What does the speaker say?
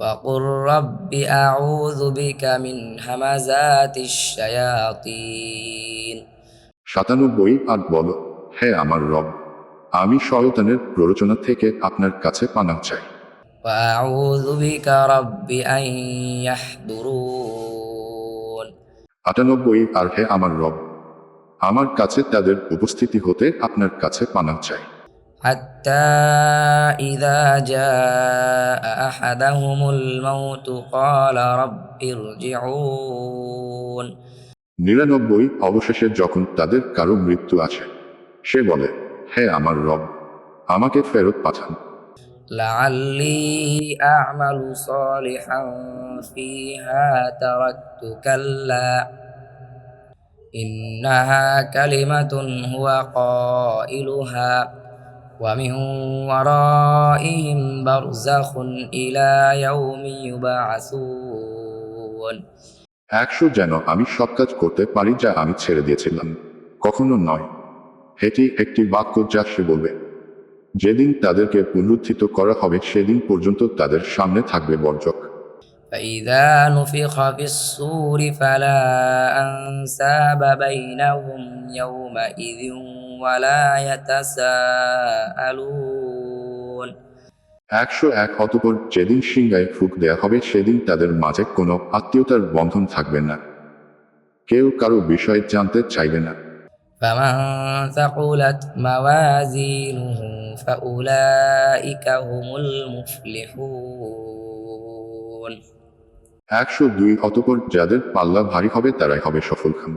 وقل رب أعوذ بك من همزات الشياطين সাতানব্বই আর বলো হে আমার রব আমি শয়তানের প্ররোচনা থেকে আপনার কাছে পানা চাই وأعوذ بك رب أن يحضرون আটানব্বই আর হে আমার রব আমার কাছে তাদের উপস্থিতি হতে আপনার কাছে পানা চাই حتى إذا جاء أحدهم الموت قال رب ارجعون নিরানব্বই অবশেষে যখন তাদের কারো মৃত্যু আছে সে বলে হে আমার রব আমাকে ফেরত পাঠান لعلي أعمل صالحا فيها تركت كلا إنها كلمة هو قائلها ومن ورائهم برزخ إلى يوم يبعثون একশো যেন আমি সব কাজ করতে পারি যা আমি ছেড়ে দিয়েছিলাম কখনো নয় এটি একটি বাক্য যা সে বলবে যেদিন তাদেরকে পুনরুত্থিত করা হবে সেদিন পর্যন্ত তাদের সামনে থাকবে বর্জক فإذا نفخ في الصور فلا أنساب بينهم يومئذ ولا يتساءلون একশো এক অতপর যেদিন সিংহায় ফুক দেয়া হবে সেদিন তাদের মাঝে কোনো আত্মীয়তার বন্ধন থাকবে না কেউ কারো বিষয়ে জানতে চাইবে না فمن ثقلت موازينه فأولئك هم المفلحون একশো দুই অতপর যাদের পাল্লা ভারী হবে তারাই হবে সফলকাম